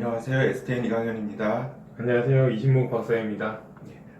안녕하세요. STN 이강현입니다. 안녕하세요. 이신목 박사입니다.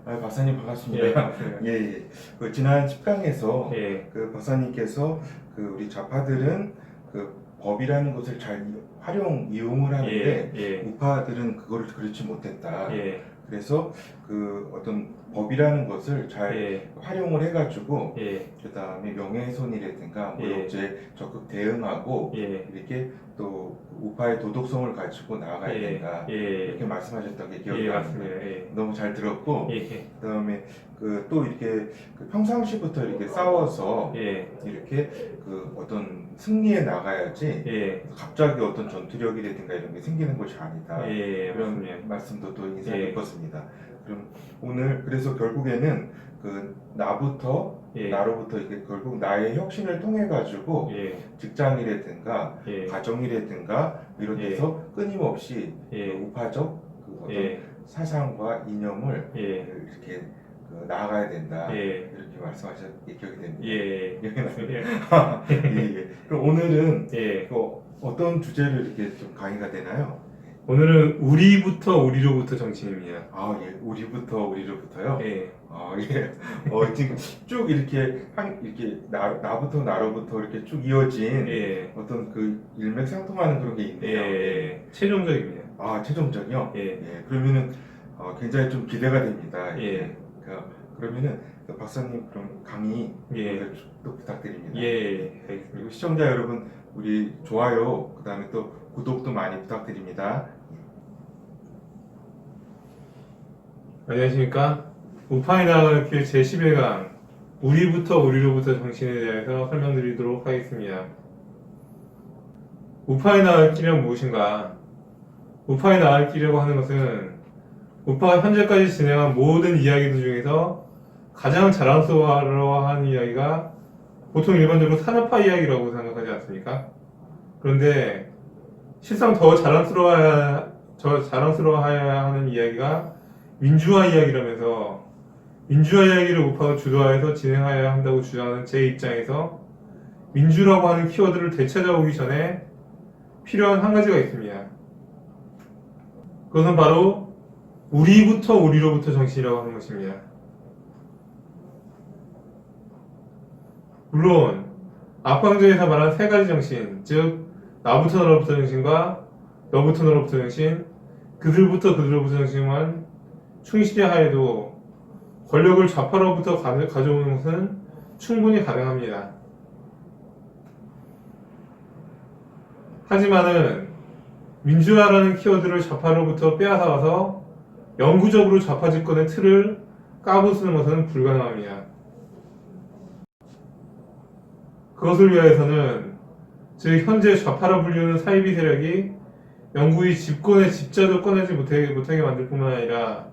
아, 박사님 예, 반갑습니다. 반갑습니다. 예, 예. 그 지난 10강에서 예, 그 박사님께서 그 우리 좌파들은 그 법이라는 것을 잘 이- 활용 이용을 하는데 예, 예, 우파들은 그거를 그렇지 못했다. 예, 그래서 그 어떤 법이라는 것을 잘 예, 활용을 해가지고 예, 그 다음에 명예훼손이라든가 뭐 예. 적극 대응하고 예, 이렇게 또 우파의 도덕성을 가지고 나아가야 예, 된다. 예, 이렇게 말씀하셨던 게 기억이 예, 납니다. 맞습니다. 예, 너무 잘 들었고 예, 그다음에 그 또 이렇게 그 평상시부터 이렇게 싸워서 예, 이렇게 그 어떤 승리에 나가야지 예, 갑자기 어떤 전투력이라든가 이런 게 생기는 것이 아니다. 예, 그런 맞습니다. 말씀도 또 인상 예. 깊었습니다. 그럼 오늘 그래서 결국에는 그 나부터 예, 나로부터 이게 결국 나의 혁신을 통해 가지고 예, 직장이라든가 예, 가정이라든가 이런 예. 데서 끊임없이 그 예, 우파적 그 어떤 예, 사상과 이념을 예, 이렇게 그 나아가야 된다 예, 이렇게 말씀하셨 게 기억이 됩니다. 예. 예, 예, 예. 그럼 오늘은 예. 그 어떤 주제를 이렇게 좀 강의가 되나요? 오늘은 우리부터 우리로부터 정치입니다. 아, 예, 우리부터 우리로부터요. 예, 아, 예. 어, 지금 쭉 이렇게 한 이렇게 나 나부터 나로부터 이렇게 쭉 이어진 예, 어떤 그 일맥상통하는 그런 게 있네요. 예, 최종적입니다. 아, 최종적이요? 예, 예, 그러면은 어, 굉장히 좀 기대가 됩니다. 예. 그, 그러면은 그 박사님 그럼 강의 예. 또 부탁드립니다. 예, 알겠습니다. 그리고 시청자 여러분 우리 좋아요 그다음에 또 구독도 많이 부탁드립니다. 안녕하십니까. 우파의 나가는 길 제11강 우리부터 우리로부터 정신에 대해서 설명드리도록 하겠습니다. 우파의 나갈 길은 무엇인가? 우파의 나갈 길이라고 하는 것은 우파가 현재까지 진행한 모든 이야기들 중에서 가장 자랑스러워하는 이야기가 보통 일반적으로 산업화 이야기라고 생각하지 않습니까? 그런데 실상 더 자랑스러워야, 저 자랑스러워해야 하는 이야기가 민주화 이야기라면서 민주화 이야기를 우파가 주도하여서 진행해야 한다고 주장하는 제 입장에서 민주라고 하는 키워드를 되찾아오기 전에 필요한 한 가지가 있습니다. 그것은 바로 우리부터 우리로부터 정신이라고 하는 것입니다. 물론 앞강조에서 말한 세 가지 정신, 즉 나부터 너로부터 정신과 너부터 너로부터 정신, 그들부터 그들로부터 정신만 충실히 하여도 권력을 좌파로부터 가- 가져오는 것은 충분히 가능합니다. 하지만은 민주화라는 키워드를 좌파로부터 빼앗아와서 영구적으로 좌파 집권의 틀을 까부수는 것은 불가능합니다. 그것을 위하여서는 즉 현재 좌파라 불리우는 사이비 세력이 영구히 집권의 집자도 꺼내지 못하게, 못하게 만들 뿐만 아니라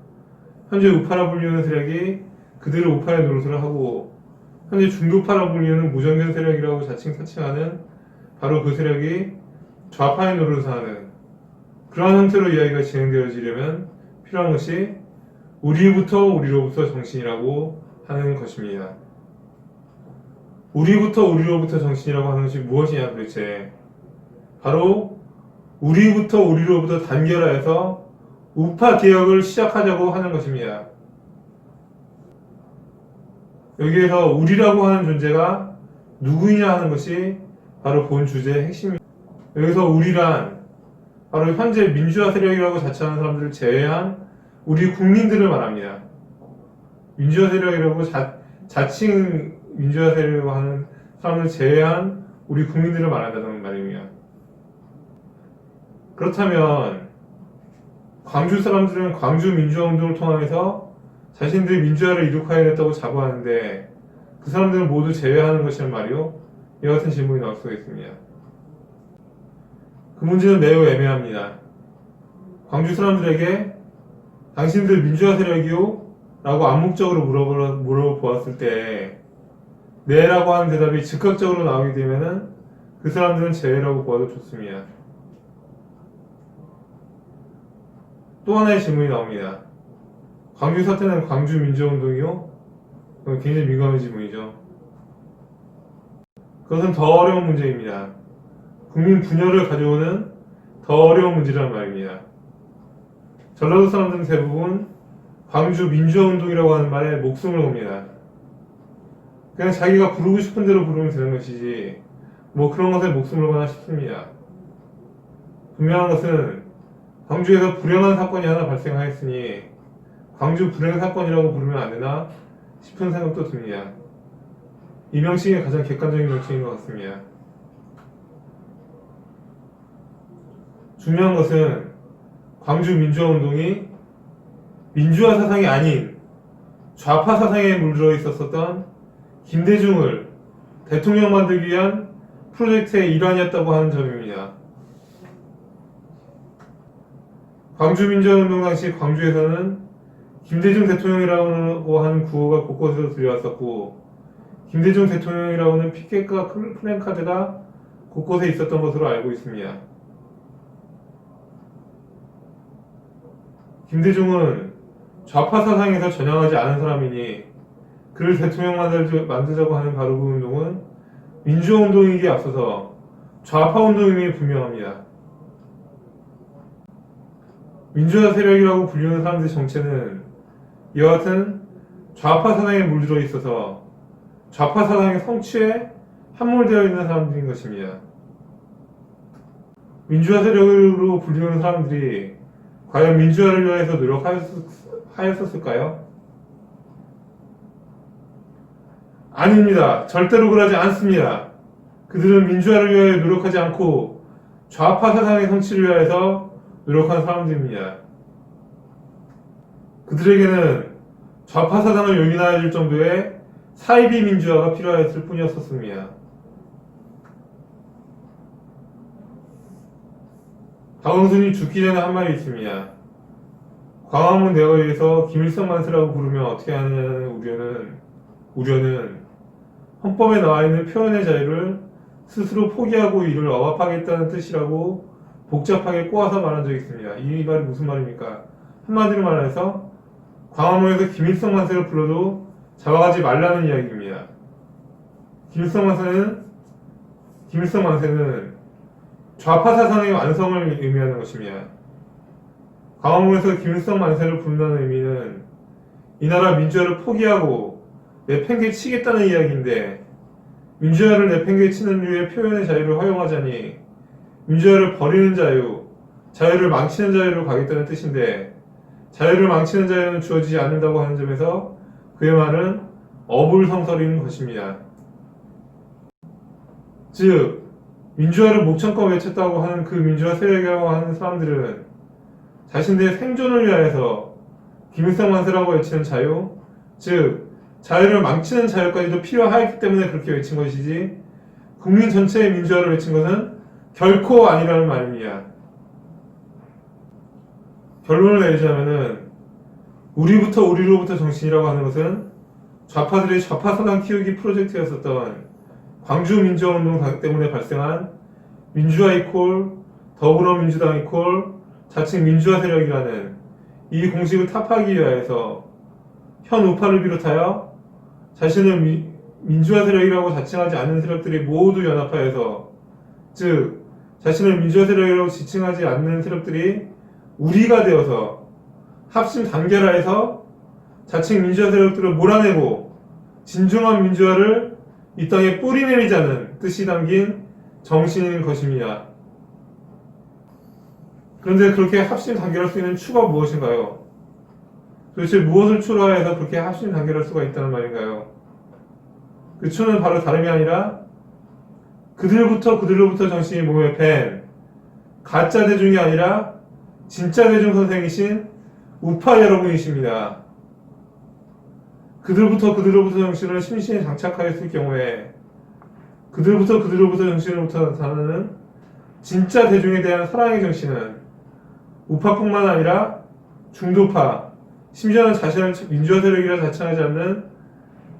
현재 우파라 불리우는 세력이 그들을 우파의 노릇을 하고 현재 중도파라 불리우는 무정견 세력이라고 자칭 사칭하는 바로 그 세력이 좌파의 노릇을 하는 그러한 형태로 이야기가 진행되어지려면 필요한 것이 우리부터 우리로부터 정신이라고 하는 것입니다. 우리부터 우리로부터 정신이라고 하는 것이 무엇이냐 도대체 바로 우리부터 우리로부터 단결하여서 우파 개혁을 시작하자고 하는 것입니다. 여기에서 우리라고 하는 존재가 누구이냐 하는 것이 바로 본 주제의 핵심입니다. 여기서 우리란 바로 현재 민주화 세력이라고 자처하는 사람들을 제외한 우리 국민들을 말합니다. 민주화 세력이라고 자, 자칭 민주화 세력이라고 하는 사람을 제외한 우리 국민들을 말한다는 말입니다. 그렇다면 광주 사람들은 광주 민주화 운동을 통하면서 자신들이 민주화를 이룩하여냈다고 자부하는데 그 사람들은 모두 제외하는 것이란 말이요? 이와 같은 질문이 나올 수가 있습니다. 그 문제는 매우 애매합니다. 광주 사람들에게 당신들 민주화 세력이요? 라고 암묵적으로 물어보, 물어보았을 때 네라고 하는 대답이 즉각적으로 나오게 되면은 그 사람들은 제외라고 보아도 좋습니다. 또 하나의 질문이 나옵니다. 광주 사태는 광주 민주운동이요? 그건 굉장히 민감한 질문이죠. 그것은 더 어려운 문제입니다. 국민 분열을 가져오는 더 어려운 문제란 말입니다. 전라도 사람들은 대부분 광주 민주화 운동이라고 하는 말에 목숨을 겁니다. 그냥 자기가 부르고 싶은 대로 부르면 되는 것이지 뭐 그런 것에 목숨을 거나 싶습니다. 분명한 것은 광주에서 불행한 사건이 하나 발생하였으니 광주 불행 사건이라고 부르면 안 되나 싶은 생각도 듭니다. 이 명칭이 가장 객관적인 명칭인 것 같습니다. 중요한 것은 광주 민주화 운동이 민주화 사상이 아닌 좌파 사상에 물들어 있었었던 김대중을 대통령 만들기 위한 프로젝트의 일환이었다고 하는 점입니다. 광주 민주화 운동 당시 광주에서는 김대중 대통령이라고 하는 구호가 곳곳에서 들려왔었고 김대중 대통령이라고 하는 피켓과 플랜카드가 곳곳에 있었던 것으로 알고 있습니다. 김대중은 좌파 사상에서 전향하지 않은 사람이니 그를 대통령 만들자- 만들자고 하는 바로 그 운동은 민주화 운동이기에 앞서서 좌파 운동임이 분명합니다. 민주화 세력이라고 불리는 사람들의 정체는 이와 같은 좌파 사상에 물들어 있어서 좌파 사상의 성취에 함몰되어 있는 사람들인 것입니다. 민주화 세력으로 불리는 사람들이 과연 민주화를 위해서 노력하였을까요? 아닙니다. 절대로 그러지 않습니다. 그들은 민주화를 위하여 노력하지 않고 좌파 사상의 성취를 위하여서 노력한 사람들입니다. 그들에게는 좌파 사상을 줄 정도의 사이비 민주화가 필요하였을 뿐이었습니다. 박원순이 죽기 전에 한 말이 있습니다. 광화문 내거리에서 김일성 만세라고 부르면 어떻게 하느냐는 우려는 우려는 헌법에 나와 있는 표현의 자유를 스스로 포기하고 이를 억압하겠다는 뜻이라고 복잡하게 꼬아서 말한 적이 있습니다. 이 말이 무슨 말입니까? 한마디로 말해서 광화문에서 김일성 만세를 불러도 잡아가지 말라는 이야기입니다. 김일성 만세는 김일성 만세는 좌파 사상의 완성을 의미하는 것입니다. 광화문에서 김일성 만세를 부른다는 의미는 이 나라 민주화를 포기하고 내팽개치겠다는 이야기인데 민주화를 내팽개치는 류의 표현의 자유를 허용하자니 민주화를 버리는 자유, 자유를 망치는 자유로 가겠다는 뜻인데 자유를 망치는 자유는 주어지지 않는다고 하는 점에서 그의 말은 어불성설인 것입니다. 즉 민주화를 목청껏 외쳤다고 하는 그 민주화 세력이라고 하는 사람들은 자신들의 생존을 위하여서 김일성 만세라고 외치는 자유, 즉 자유를 망치는 자유까지도 필요하기 때문에 그렇게 외친 것이지 국민 전체의 민주화를 외친 것은 결코 아니라는 말입니다. 결론을 내리자면은 우리부터 우리로부터 정신이라고 하는 것은 좌파들의 좌파 사상 키우기 프로젝트였었던 광주 민주화 운동 때문에 발생한 민주화 이콜 더불어민주당 이콜 자칭 민주화 세력이라는 이 공식을 타파하기 위하여서 현 우파를 비롯하여 자신을 미- 민주화 세력이라고 자칭하지 않는 세력들이 모두 연합하여서 즉 자신을 민주화 세력이라고 지칭하지 않는 세력들이 우리가 되어서 합심 단결하여서 자칭 민주화 세력들을 몰아내고 진중한 민주화를 이 땅에 뿌리 내리자는 뜻이 담긴 정신인 것입니다. 그런데 그렇게 합심 단결할 수 있는 추가 무엇인가요? 도대체 무엇을 추가해서 그렇게 합심 단결할 수가 있다는 말인가요? 그 추는 바로 다름이 아니라 그들부터 그들로부터 정신이 몸에 밴 가짜 대중이 아니라 진짜 대중 선생이신 우파 여러분이십니다. 그들부터 그들로부터 정신을 심신에 장착하였을 경우에 그들부터 그들로부터 정신으로부터 나타나는 진짜 대중에 대한 사랑의 정신은 우파뿐만 아니라 중도파, 심지어는 자신을 민주화 세력이라 자칭하지 않는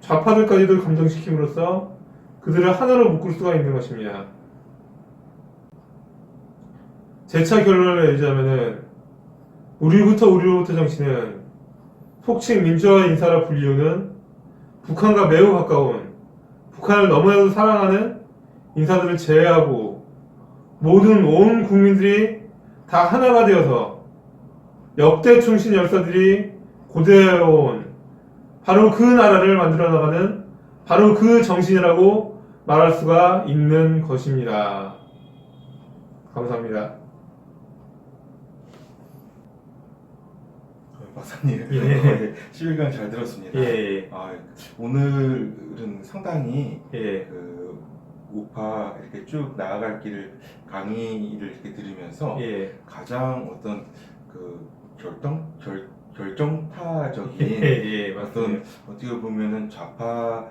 좌파들까지도 감동시킴으로써 그들을 하나로 묶을 수가 있는 것입니다. 재차 결론을 내리자면은 우리부터 우리로부터 정신은 속칭 민주화 인사라 불리우는 북한과 매우 가까운 북한을 너무나도 사랑하는 인사들을 제외하고 모든 온 국민들이 다 하나가 되어서 역대 충신 열사들이 고대해온 바로 그 나라를 만들어 나가는 바로 그 정신이라고 말할 수가 있는 것입니다. 감사합니다. 어, 박사님, 예. 네, 11강 잘 들었습니다. 예, 아, 오늘은 상당히 예, 그 우파 이렇게 쭉 나아갈 길을 강의를 이렇게 들으면서 예, 가장 어떤 그 결정 결 결정타적인 예, 예, 어떤 맞습니다. 어떻게 보면은 좌파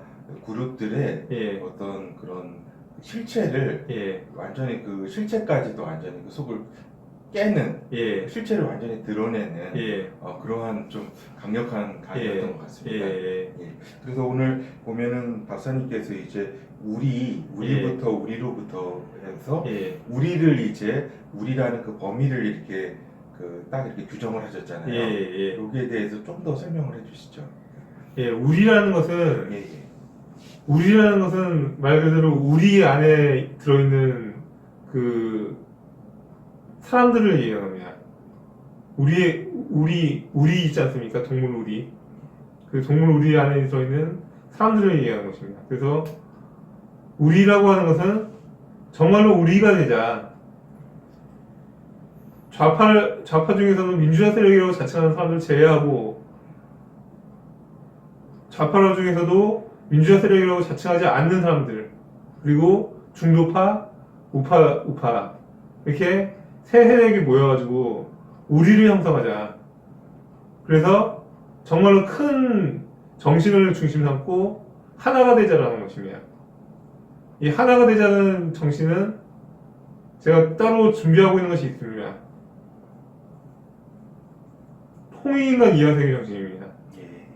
그룹들의 예, 어떤 그런 실체를 예, 완전히 그 실체까지도 완전히 그 속을 깨는 예, 실체를 완전히 드러내는 예, 어, 그러한 좀 강력한 강의였던 예, 것 같습니다. 예, 그래서 오늘 보면은 박사님께서 이제 우리 우리부터 우리로부터 해서 예, 우리를 이제 우리라는 그 범위를 이렇게 그 딱 이렇게 규정을 하셨잖아요. 예, 예, 여기에 대해서 좀 더 설명을 해주시죠. 예, 우리라는 것은 예, 예. 우리라는 것은 말 그대로 우리 안에 들어있는 그 사람들을 얘기합니다. 우리 우리 우리 있지 않습니까? 동물 우리 그 동물 우리 안에 들어있는 사람들을 얘기하는 것입니다. 그래서 우리라고 하는 것은 정말로 우리가 되자 좌파 좌파 중에서는 민주화 세력이라고 자칭하는 사람들 제외하고 좌파 중에서도 민주화 세력이라고 자칭하지 않는 사람들 그리고 중도파, 우파, 우파 이렇게 세 세력이 모여가지고 우리를 형성하자. 그래서 정말로 큰 정신을 중심 삼고 하나가 되자라는 것입니다. 이 하나가 되자는 정신은 제가 따로 준비하고 있는 것이 있습니다. 통일인간 이하세계 정신입니다. 예.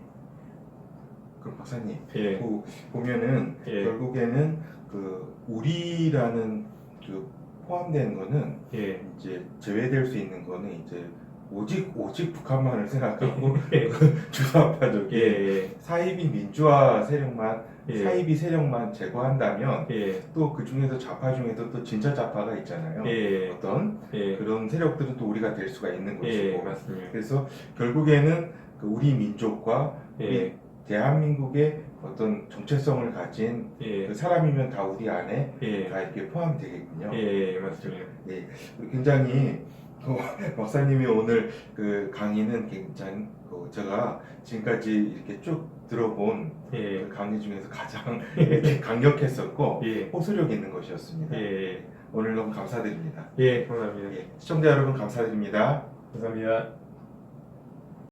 그럼 박사님, 예, 그 보면은 예. 결국에는 그 우리라는 그 포함된 거는 예, 이제 제외될 수 있는 거는 이제 오직 오직 북한만을 생각하고 예, 주사파적인 예, 사이비 민주화 세력만 예, 사이비 세력만 제거한다면 예, 또 그 중에서 좌파 중에도 또 진짜 좌파가 있잖아요. 예, 어떤 예, 그런 세력들은 또 우리가 될 수가 있는 예, 것이고. 맞습니다. 그래서 결국에는 그 우리 민족과 우리 예, 대한민국의 어떤 정체성을 가진 예, 그 사람이면 다 우리 안에 예, 다 이렇게 포함되겠군요. 예, 맞습니다. 굉장히 그 박사님이 오늘 그 강의는 굉장히 그 제가 지금까지 이렇게 쭉 들어본 예, 그 강의 중에서 가장 이렇게 강력했었고 예, 호소력 있는 것이었습니다. 예, 오늘 너무 감사드립니다. 예, 감사합니다. 예, 시청자 여러분 감사드립니다. 감사합니다.